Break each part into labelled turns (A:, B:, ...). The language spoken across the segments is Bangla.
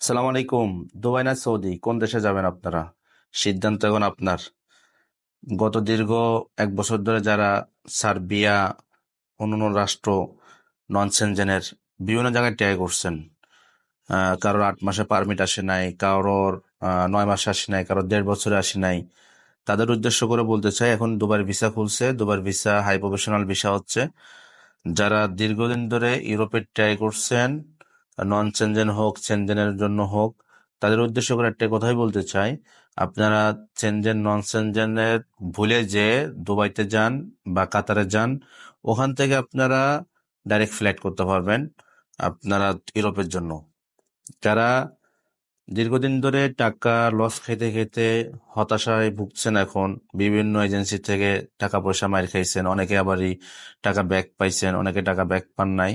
A: সালাম আলাইকুম। দুবাই না সৌদি? কোন দেশে যাবেন আপনারা? সিদ্ধান্ত এখন আপনার। গত দীর্ঘ এক বছর ধরে যারা সার্বিয়া, অন্যান্য রাষ্ট্র নন সেনজেনের বিভিন্ন জায়গায় ট্রাই করছেন কারোর আট মাসে পারমিট আসে নাই, কারোর নয় মাসে আসে নাই, কারোর দেড় বছরে আসে নাই। তাদের উদ্দেশ্য করে বলতে চাই, এখন দুবার ভিসা খুলছে। দুবার ভিসা, হাই প্রফেশনাল ভিসা হচ্ছে। যারা দীর্ঘদিন ধরে ইউরোপে ট্রাই করছেন নন চেনজেন হোক চেনজেনের জন্য হোক, তাদের উদ্দেশ্য করে একটা কথাই বলতে চাই। আপনারা চেনজেন নন চেনজেনের ভুলে যে দুবাইতে যান বা কাতারে যান, ওখান থেকে আপনারা ডাইরেক্ট ফ্লাইট করতে পারবেন আপনারা ইউরোপের জন্য। যারা দীর্ঘদিন ধরে টাকা লস খেতে খেতে হতাশায় ভুগছেন এখন, বিভিন্ন এজেন্সি থেকে টাকা পয়সা মার খাইছেন, অনেকে আবারই টাকা ব্যাক পাইছেন, অনেকে টাকা ব্যাক পান নাই,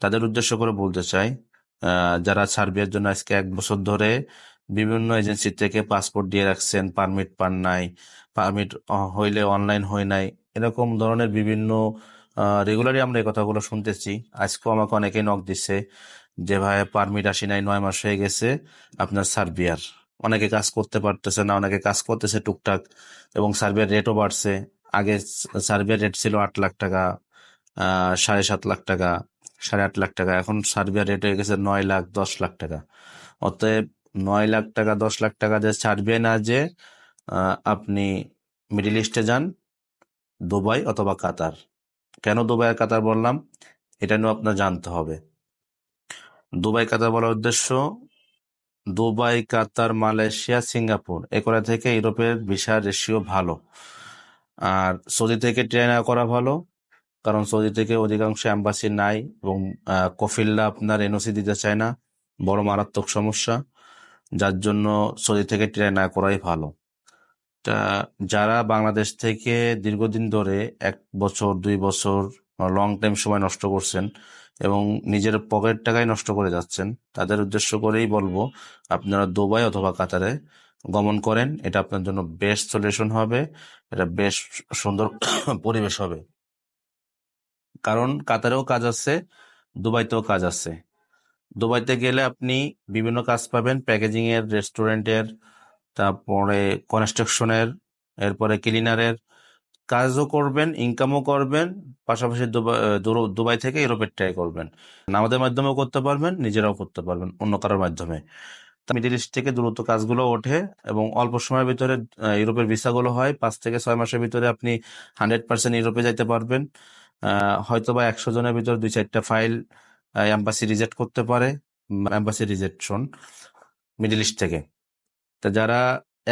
A: তাদের উদ্দেশ্য করে বলতে চাই যারা সার্বিয়ার জন্য আজকে এক বছর ধরে বিভিন্ন এজেন্সি থেকে পাসপোর্ট দিয়ে রাখছেন, পারমিট পান নাই, পারমিট হইলে অনলাইন হয় নাই, এরকম ধরনের বিভিন্ন রেগুলারই আমরা এই কথাগুলো শুনতেছি। আজকেও আমাকে অনেকেই নক দিচ্ছে যে, ভাই, পারমিট আসি নাই, নয় মাস হয়ে গেছে, আপনার সার্বিয়ার অনেকে কাজ করতে পারতেছে না, অনেকে কাজ করতেছে টুকটাক এবং সার্বিয়ার রেটও বাড়ছে। আগে সার্বিয়ার রেট ছিল আট লাখ টাকা সাড়ে সাত লাখ টাকা সাড়ে আট লাখ টাকা। এখন সার্বিয়ার রেট হয়ে গেছে নয় লাখ দশ লাখ টাকা। অতএব নয় লাখ টাকা, দশ লাখ টাকা যে সার্বিয়া না যে আপনি মিডিল ইস্টে যান, দুবাই অথবা কাতার। কেন দুবাই আর কাতার বললাম? এটা নিয়ে আপনার জানতে হবে। দুবাই, কাতার বলার উদ্দেশ্য, দুবাই, কাতার, মালয়েশিয়া, সিঙ্গাপুর, এ করা থেকে ইউরোপের ভিসা রেশিও ভালো। আর সৌদি থেকে ট্রেন করা ভালো। কারণ সৌদি থেকে অধিকাংশ অ্যাম্বাসি নাই এবং আহ, কফিলরা আপনার এনওসি দিতে চায় না বড় মারাত্মক সমস্যা। যার জন্য সৌদি থেকে ট্রেন না করাই ভালো। তা যারা বাংলাদেশ থেকে দীর্ঘদিন ধরে এক বছর দুই বছর লং টাইম সময় নষ্ট করছেন এবং নিজের পকেট টাকাই নষ্ট করে যাচ্ছেন তাদের উদ্দেশ্য করেই বলব আপনারা দুবাই অথবা কাতারে গমন করেন। এটা আপনার জন্য বেস্ট সলিউশন হবে। এটা বেশ সুন্দর পরিবেশ হবে। কারণ কাতারেও কাজ আছে, দুবাইতেও কাজ আছে। দুবাইতে গেলে আপনি বিভিন্ন কাজ পাবেন প্যাকেজিং এর রেস্টুরেন্টের, তারপরে কনস্ট্রাকশনের, এরপরে ক্লিনারের কাজও করবেন ইনকামও করবেন, পাশাপাশি দুবাই থেকে ইউরোপের ট্রাই করবেন। আমাদের মাধ্যমেও করতে পারবেন, নিজেরাও করতে পারবেন, অন্য কারোর মাধ্যমে। মিডিল ইস্ট থেকে দ্রুত কাজগুলো ওঠে এবং অল্প সময়ের ভিতরে ইউরোপের ভিসাগুলো হয়, পাঁচ থেকে ছয় মাসের ভিতরে আপনি হান্ড্রেড পার্সেন্ট ইউরোপে যাইতে পারবেন। হয়তো বা একশো জনের ভিতরে দুই চারটা ফাইল অ্যাম্বাসি রিজেক্ট করতে পারে এম্বাসি রিজেকশন মিডিল ইস্ট থেকে। তা যারা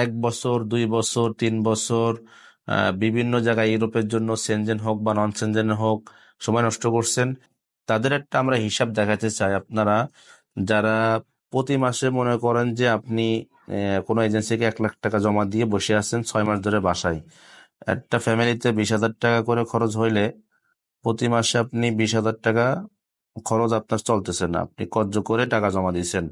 A: এক বছর, দুই বছর, তিন বছর বিভিন্ন জায়গায় ইউরোপের জন্য সেনজেন হোক বা নন সেনজেন হোক, সময় নষ্ট করছেন, তাদের একটা আমরা হিসাব দেখাতে চাই। আপনারা যারা প্রতি মাসে মনে করেন যে আপনি কোনো এজেন্সিকে এক লাখ টাকা জমা দিয়ে বসে আছেন, ছয় মাস ধরে বাসায়, একটা ফ্যামিলিতে বিশ হাজার টাকা করে খরচ হইলে প্রতি মাসে আপনি বিশ হাজার টাকা খরচ আপনার চলতেছে না। আপনি কর্য করে টাকা জমা দিয়েছেন।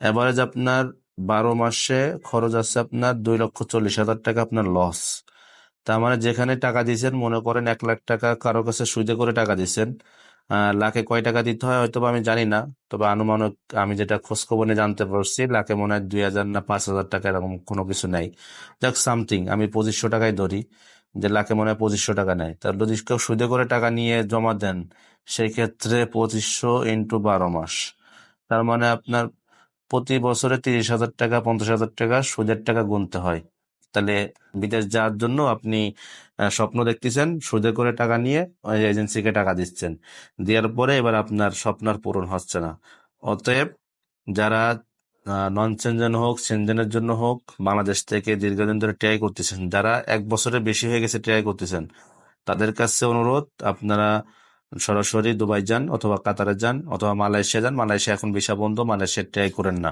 A: অ্যাভারেজ আপনার বারো মাসে খরচ আছে আপনার দুই লক্ষ চল্লিশ হাজার টাকা আপনার লস তার মানে যেখানে টাকা দিয়েছেন, মনে করেন এক লাখ টাকা কারও কাছে সুদে করে টাকা দিয়েছেন লাখে কয় টাকা দিতে হয় হয়তো আমি জানি না, তবে আনুমানিক আমি যেটা খোঁজ খবর নিয়ে জানতে পারছি, লাখে মনে হয় দুই হাজার না পাঁচ হাজার টাকা এরকম কোনো কিছু নেই। যাক সামথিং আমি পঁচিশশো টাকায় ধরি। যে লাখে মনে হয় পঁচিশশো টাকা নেয়। তার যদি কেউ সুদে করে টাকা নিয়ে জমা দেন সেই ক্ষেত্রে পঁচিশশো ইন্টু বারো মাস। তার মানে আপনার প্রতি বছরে তিরিশ হাজার টাকা, পঞ্চাশ হাজার টাকা সুদের টাকা গুনতে হয়। তাহলে বিদেশ যাওয়ার জন্য আপনি স্বপ্ন দেখতেছেন, সুদে করে টাকা নিয়ে এজেন্সিকে টাকা দিচ্ছেন। দেওয়ার পরে এবার আপনার স্বপ্ন আর পূরণ হচ্ছে না। অতএব যারা নন সেনজেন হোক সেনজেনের জন্য হোক, বাংলাদেশ থেকে দীর্ঘদিন ধরে ট্রাই করতেছেন। যারা এক বছরের বেশি হয়ে গেছে ট্রাই করতেছেন, তাদের কাছে অনুরোধ, আপনারা সরাসরি দুবাই যান অথবা কাতারে যান অথবা মালয়েশিয়া যান। মালয়েশিয়া এখন ভিসা বন্ধ, মালয়েশিয়া ট্রাই করেন না।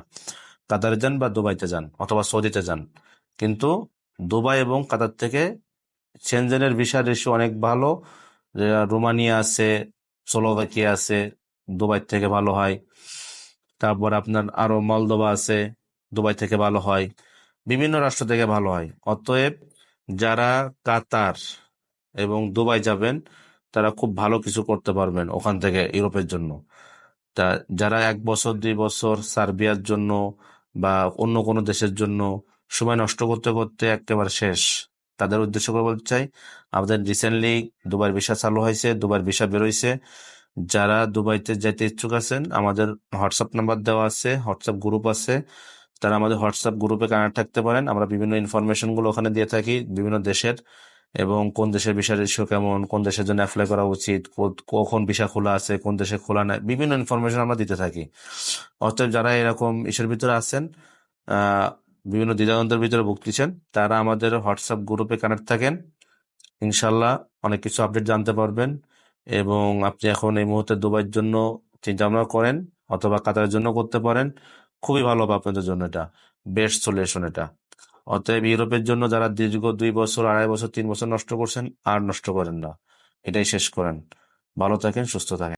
A: কাতারে যান বা দুবাইতে যান অথবা সৌদিতে যান। কিন্তু দুবাই এবং কাতার থেকে সেনজেনের ভিসা রেশিও অনেক ভালো। রোমানিয়া আছে, স্লোভাকিয়া আছে, দুবাই থেকে ভালো হয়। তারপর আপনার আরও মলদোভা আছে, দুবাই থেকে ভালো হয়, বিভিন্ন রাষ্ট্র থেকে ভালো হয়। অতএব যারা কাতার এবং দুবাই যাবেন, তারা খুব ভালো কিছু করতে পারবেন ওখান থেকে ইউরোপের জন্য। তা যারা এক বছর, দুই বছর সার্বিয়ার জন্য বা অন্য কোনো দেশের জন্য সময় নষ্ট করতে করতে একেবারে শেষ, তাদের উদ্দেশ্য করে বলতে চাই, আমাদের রিসেন্টলি দুবার ভিসা চালু হয়েছে দুবার ভিসা বেরোইছে। যারা দুবাইতে যেতে ইচ্ছুক আছেন, আমাদের হোয়াটসঅ্যাপ নাম্বার দেওয়া আছে হোয়াটসঅ্যাপ গ্রুপ আছে। তারা আমাদের হোয়াটসঅ্যাপ গ্রুপে কানেক্ট থাকতে পারেন। আমরা বিভিন্ন ইনফরমেশনগুলো ওখানে দিয়ে থাকি বিভিন্ন দেশের এবং কোন দেশের ভিসা রেশিও কেমন, কোন দেশের জন্য অ্যাপ্লাই করা উচিত কখন ভিসা খোলা আছে, কোন দেশে খোলা নাই, বিভিন্ন ইনফরমেশন আমরা দিতে থাকি। অতএব যারা এরকম ইসের ভিতরে আছেন বিভিন্ন দ্বিধাদ্বন্দ্বের ভিতরে ভুগতেছেন, তারা আমাদের হোয়াটসঅ্যাপ গ্রুপে কানেক্ট থাকেন। ইনশাল্লাহ অনেক কিছু আপডেট জানতে পারবেন। এবং আপনি এখন এই মুহূর্তে দুবাইয়ের জন্য চিন্তা ভাবনা করেন অথবা কাতারের জন্য করতে পারেন। খুবই ভালো হবে আপনাদের জন্য এটা। বেস্ট সলিউশন এটা। অতএব ইউরোপের জন্য যারা দীর্ঘ দুই বছর, আড়াই বছর, তিন বছর নষ্ট করছেন, আর নষ্ট করেন না। এটাই শেষ করেন। ভালো থাকেন, সুস্থ থাকেন।